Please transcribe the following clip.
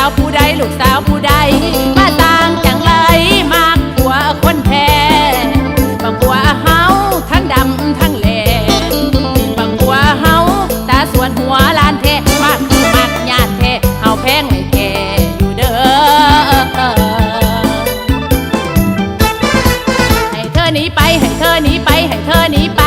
าวผู้ใดลูกสาวผู้ใด มาต่างจังเลยมากกว่าคนแพ้บางกว่าเฮาทั้งดำทั้งแหล่บางกว่าเฮาตาส่วนหัวลานเทมากมากญาติแท้เฮาแพงไม่แก่อยู่เด้อให้เธอหนีไปให้เธอหนีไปให้เธอหนีไ